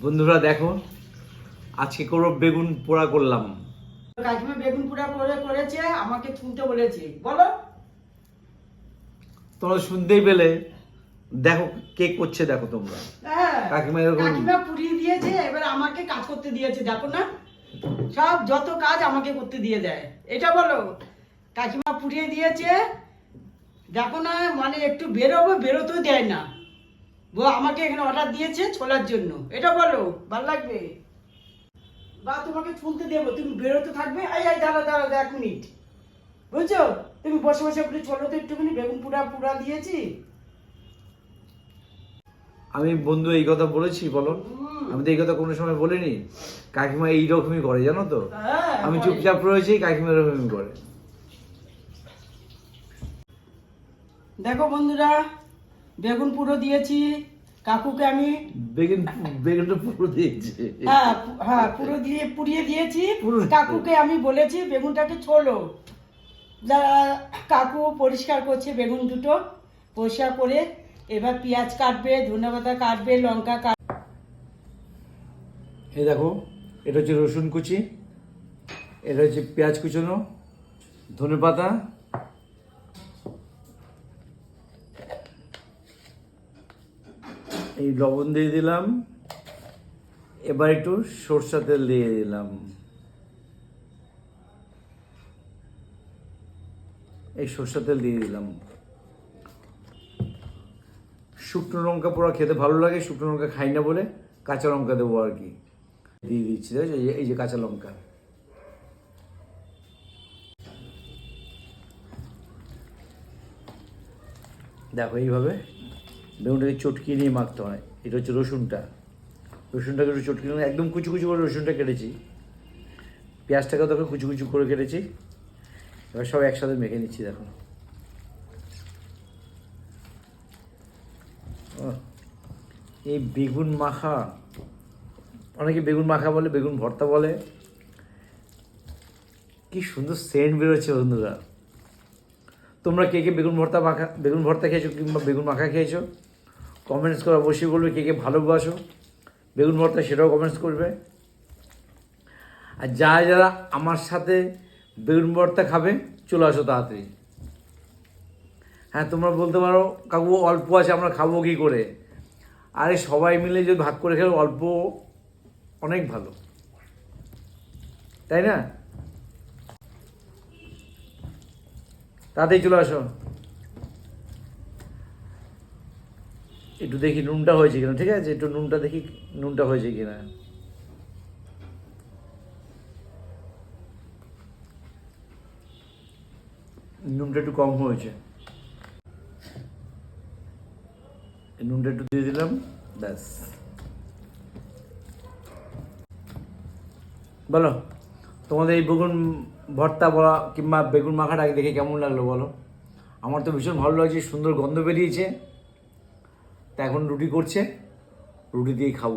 বন্ধুরা দেখো আজকে করো বেগুন পোড়া করলাম। কাকিমা বেগুন পোড়া করে করেছে আমাকে শুনতে বলেছে। বলো। তোমরা শুনতেই পেলে। দেখো কে করছে দেখো তোমরা। হ্যাঁ কাকিমা এরকম- কাকিমা পুড়িয়ে দিয়েছে এবার আমাকে কাজ করতে দিয়েছে দেখো না। সব যত কাজ আমাকে করতে দিয়ে দেয়। এটা বলো। কাকিমা পুড়িয়ে দিয়েছে। দেখো না মানে একটু বেরোবো বেরোতেও দেয় না। ও আমাকে এখানে অর্ডার দিয়েছে ছোলার জন্য। এটা বলো ভালো লাগবে? বা তোমাকে শুনতে দেবো তুমি বেরোতে থাকবে? এই এই দাঁড়া দাঁড়া এক মিনিট। বুঝছ? তুমি বসে বসে একটু ছোলো তো একটুখানি বেগুন পুরা পুরা দিয়েছি। আমি বন্ধু এই কথা বলেছি বলো। আমি তো এই কথা কোনো সময় বলিনি। কাকিমা এইরকমই করে জানো তো? হ্যাঁ, আমি চুপচাপ রয়েছি কাকিমা এরকমই করে। দেখো বন্ধুরা বেগুন পুরো দিয়েছি কাকুকে আমি বেগুন বেগুনটা পুরো দিয়েছে। হ্যাঁ হ্যাঁ পুরো দিয়ে পুড়িয়ে দিয়েছি। কাকুকে আমি বলেছি বেগুনটাকে ছোলো। কাকু পরিষ্কার করছে বেগুন দুটো পরিষ্কার করে এবার পেঁয়াজ কাটবে ধনেপাতা কাটবে লঙ্কা কাট এই দেখো এটা হচ্ছে রসুন কুচি এটা হচ্ছে পেঁয়াজ কুচোনো ধনে এই লবণ দিয়ে দিলাম। এবার একটু সরষা তেল দিয়ে দিলাম। এই সরষা তেল দিয়ে দিলাম। শুকনো লঙ্কা পোড়া খেতে ভালো লাগে, শুকনো লঙ্কা খাই না বলে কাঁচা লঙ্কা দেবো আর কি। দিয়ে দিচ্ছি এই যে কাঁচা লঙ্কা। দেখো এইভাবে বেগুনটাকে চটকিয়ে নিয়ে মাখতে হয়। এটা হচ্ছে রসুনটা। রসুনটাকে একটু চটকিয়ে নিয়ে, একদম কুচু কুচু করে রসুনটা কেটেছি। পেঁয়াজটাকেও দেখো কুচু কুচু করে কেটেছি। এবার সব একসাথে মেখে নিচ্ছি, দেখো। এই বেগুন মাখা, অনেকে বেগুন মাখা বলে, বেগুন ভর্তা বলে। কি সুন্দর সেন্ট বেরোচ্ছে বন্ধুরা। তোমরা কে কে বেগুন ভর্তা মাখা বেগুন ভর্তা খেয়েছো কিংবা বেগুন মাখা খেয়েছো কমেন্টস করে অবশ্যই বলবে কে কে ভালোবাসো। বেগুন ভর্তা সেটাও কমেন্টস করবে। আর যারা যারা আমার সাথে বেগুন ভর্তা খাবে, চলে আসো তাড়াতাড়ি। হ্যাঁ তোমরা বলতে পারো, কাকু অল্প আছে, আমরা খাব কী করে? আরে সবাই মিলে যদি ভাগ করে খেলে, অল্প অনেক ভালো। তাই না? তাতেই চলে আসো। একটু দেখি নুনটা হয়েছে কিনা, ঠিক আছে? একটু নুনটা দেখি নুনটা হয়েছে কিনা। নুনটা একটু কম হয়েছে। নুনটা একটু দিয়ে দিলাম, ব্যাস। বলো, তোমাদের এই বেগুন ভর্তা বলা কিংবা বেগুন মাখাটা দেখে কেমন লাগল বলো? আমার তো ভীষণ ভালো লাগছে, সুন্দর গন্ধ বেরিয়েছে। তা এখন রুটি করছে, রুটি দিয়ে খাব।